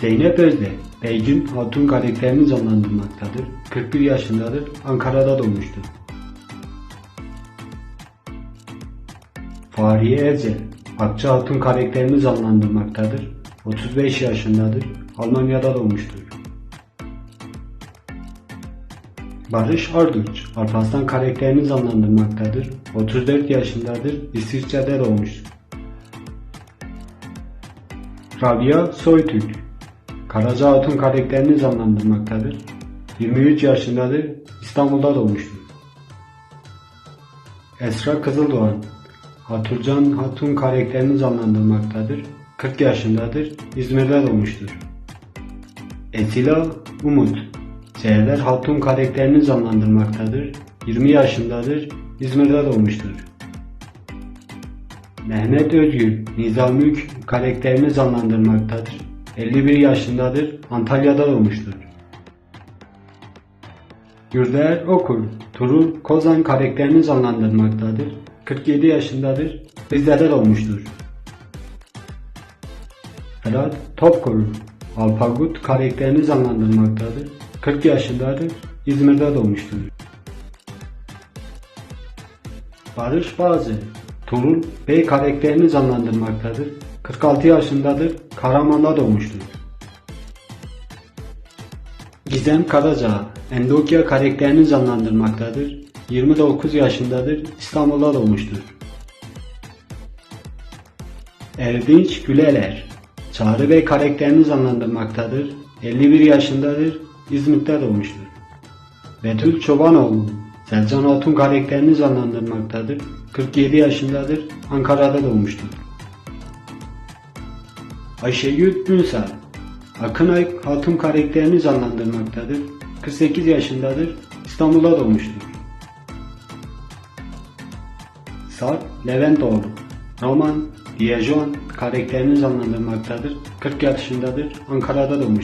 Zeynep Özde, Beygün Hatun karakterini canlandırmaktadır. 41 yaşındadır, Ankara'da doğmuştur. Fahriye Evcel, Akça Hatun karakterini canlandırmaktadır. 35 yaşındadır, Almanya'da doğmuştur. Barış Arduç, Alparslan karakterini canlandırmaktadır. 34 yaşındadır, İsviçre'de doğmuştur. Rabia Soytürk, Karaca Hatun karakterini canlandırmaktadır. 23 yaşındadır, İstanbul'da doğmuştur. Esra Kızıldoğan, Haturcan Hatun karakterini canlandırmaktadır. 40 yaşındadır, İzmir'de doğmuştur. Esila Umut, Seherler Hatun karakterini canlandırmaktadır. 20 yaşındadır, İzmir'de doğmuştur. Mehmet Özgür, Nizamülk karakterini canlandırmaktadır. 51 yaşındadır, Antalya'da doğmuştur. Gürder Okur, Turul Kozan karakterini canlandırmaktadır. 47 yaşındadır, Rize'de doğmuştur. Ferhat Topkur, Alpagut karakterini canlandırmaktadır. 40 yaşındadır, İzmir'de doğmuştur. Barış Bazı, Turul Bey karakterini canlandırmaktadır. 46 yaşındadır, Karaman'da doğmuştur. Gizem Karaca, Endokya karakterini canlandırmaktadır. 29 yaşındadır, İstanbul'da doğmuştur. Erdinç Güleler, Çağrı Bey karakterini canlandırmaktadır. 51 yaşındadır, İzmit'te doğmuştur. Betül Çobanoğlu, Selcan Hatun karakterini canlandırmaktadır. 47 yaşındadır, Ankara'da doğmuştur. Ayşegül Ünsal, Akınay Hatun karakterini canlandırmaktadır. 48 yaşındadır, İstanbul'da doğmuştur. Sarp Leventoğlu, Roman Dijon karakterini canlandırmaktadır. 40 yaşındadır, Ankara'da doğmuştur.